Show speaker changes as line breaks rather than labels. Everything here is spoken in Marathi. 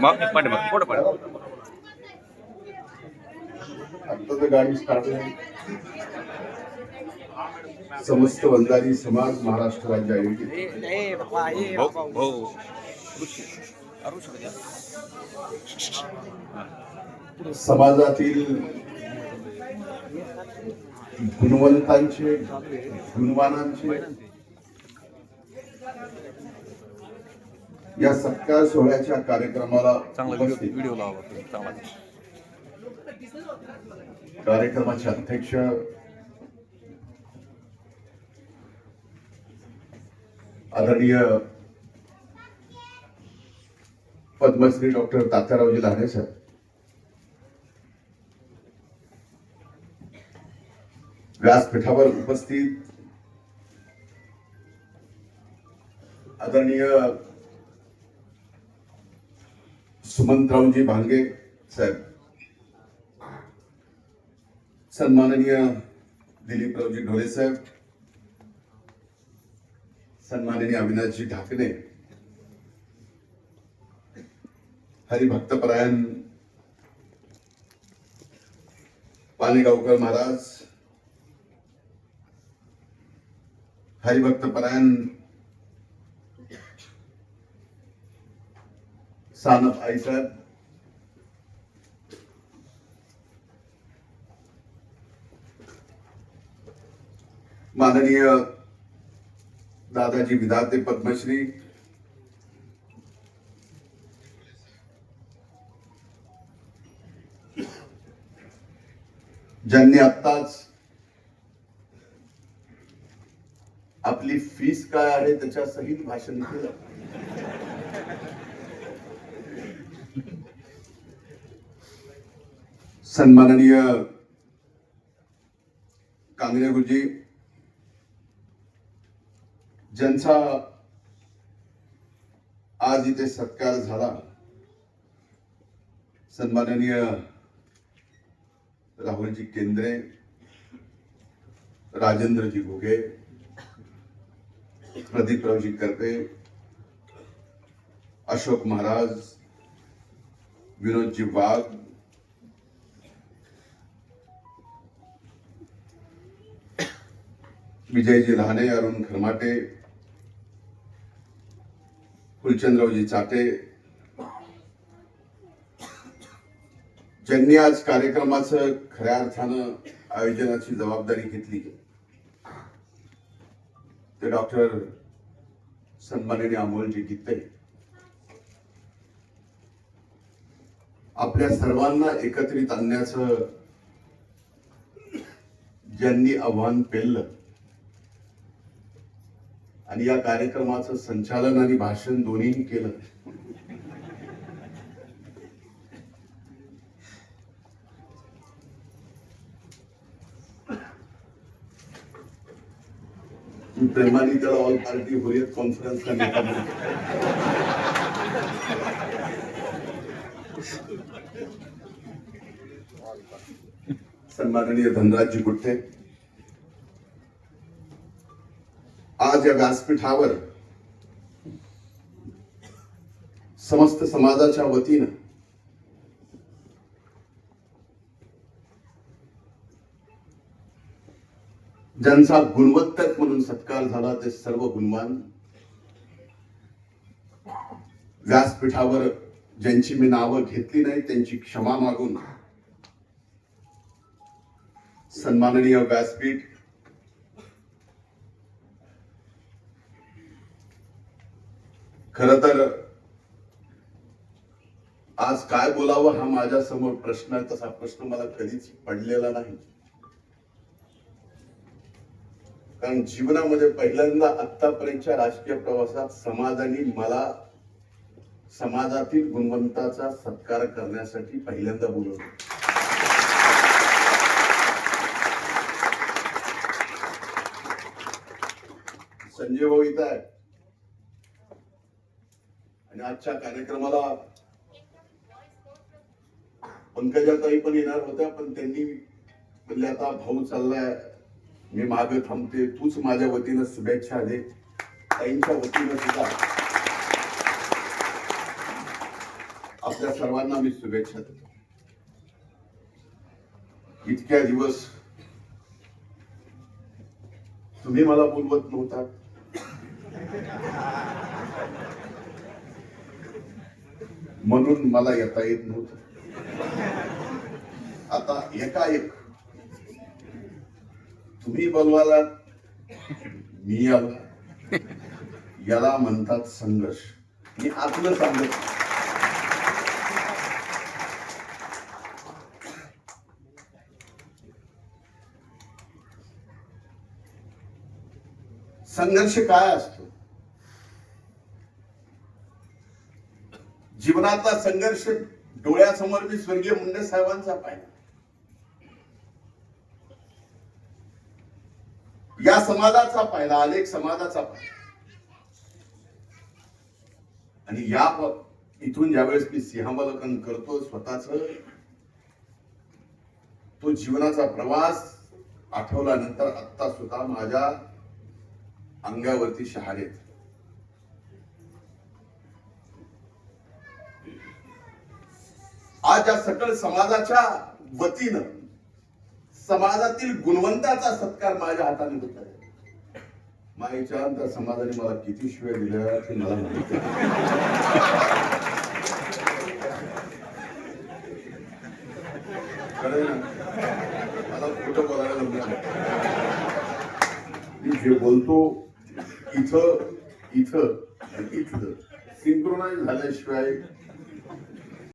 मग पाठी मग पुढं पाठी
आता तर गाडी स्टार्ट झाली. समस्त वंजारी समाज महाराष्ट्र राज्य आयोजित.
ऋषी ऋषी द्या
समाजातील गुणवंतांचे गुणवानांचे या सत्कार सोहळ्याच्या कार्यक्रमाला कार्यक्रमाचे अध्यक्ष आदरणीय पद्मश्री डॉक्टर तात्यारावजी लहाने साहेब व्यासपीठावर उपस्थित आदरणीय सुमंतरावजी भांगे साहेब. सन्माननीय दिलीपरावजी ढोळे साहेब. सन्माननीय अविनाशजी ढाकणे. हरिभक्तपरायण पालेगावकर महाराज. हरिभक्तपरायण सानप आई माननीय दादाजी विधाते पद्मश्री. ज्यांनी आत्ताच आपली फीस काय आहे त्याच्या सहित भाषण केलं. सन्माननीय कांगणे गुरुजी ज्यांचा आज इथे सत्कार झाला. सन्माननीय राहुलजी केंद्रे, राजेंद्रजी घुगे प्रदीपरावजी करपे, अशोक महाराज, विनोदजी वाघ विजयजी लहाने अरुण खरमाटे फुलचंद्ररावजी चाटे ज्यांनी आज कार्यक्रमाचं खऱ्या अर्थानं आयोजनाची जबाबदारी घेतली. ते डॉक्टर सन्माननीय अमोलजी गीते आपल्या सर्वांना एकत्रित आणण्याचं ज्यांनी आव्हान पेललं आणि या कार्यक्रमाचं संचालन आणि भाषण दोन्हीही केलं मी प्रेमाने त्याला ऑल पार्टी हुरियत कॉन्फरन्सला नेता म्हणतो. सन्माननीय धनराजजी गुट्टे आज या व्यासपीठावर समस्त समाजाच्या वतीनं ज्यांचा गुणवत्तक म्हणून सत्कार झाला ते सर्व गुणवान व्यासपीठावर ज्यांची मी नावं घेतली नाही त्यांची क्षमा मागून सन्माननीय व्यासपीठ खर तर आज काय बोलावं हा माझ्यासमोर प्रश्न आहे तसा प्रश्न मला कधीच पडलेला नाही. कारण जीवनामध्ये पहिल्यांदा आतापर्यंतच्या राजकीय प्रवासात समाजाने मला समाजातील गुणवंताचा सत्कार करण्यासाठी पहिल्यांदा बोलवलं. संजय भाऊ इथं आहे. आणि आजच्या कार्यक्रमाला पंकजाताई पण येणार होत्या पण त्यांनी म्हणजे आता भाऊ चाललाय मी मागे थांबते. तूच माझ्या वतीनं शुभेच्छा दे. ताईंच्या वतीनं सुद्धा आपल्या सर्वांना मी शुभेच्छा देतो. इतक्या दिवस तुम्ही मला बोलवत नव्हता. म्हणून मला येता येत नव्हतं. आता एकाएक तुम्ही बोलवाला मी आला याला म्हणतात संघर्ष. मी आतलं सांगत. संघर्ष काय असतो? जीवनातला संघर्ष डोळ्यासमोर मी स्वर्गीय मुंडे साहेबांचा पाहिला या समाजाचा पाहिला अनेक समाजाचा पाहिला आणि या इथून ज्यावेळेस मी सिंहावलोकन करतो स्वतःच तो जीवनाचा प्रवास आठवल्यानंतर आत्ता सुद्धा माझ्या अंगावरती शहार आज या सकल समाजाच्या वतीनं समाजातील गुणवंताचा सत्कार माझ्या हाताने होत आहे. माईच्या त्या समाजाने मला किती शिव्या दिल्या ते मला माहिती मला खोटं बोलायला जमलं मी जे बोलतो इथं इथं इथलं सिंक्रोनाइज झाल्याशिवाय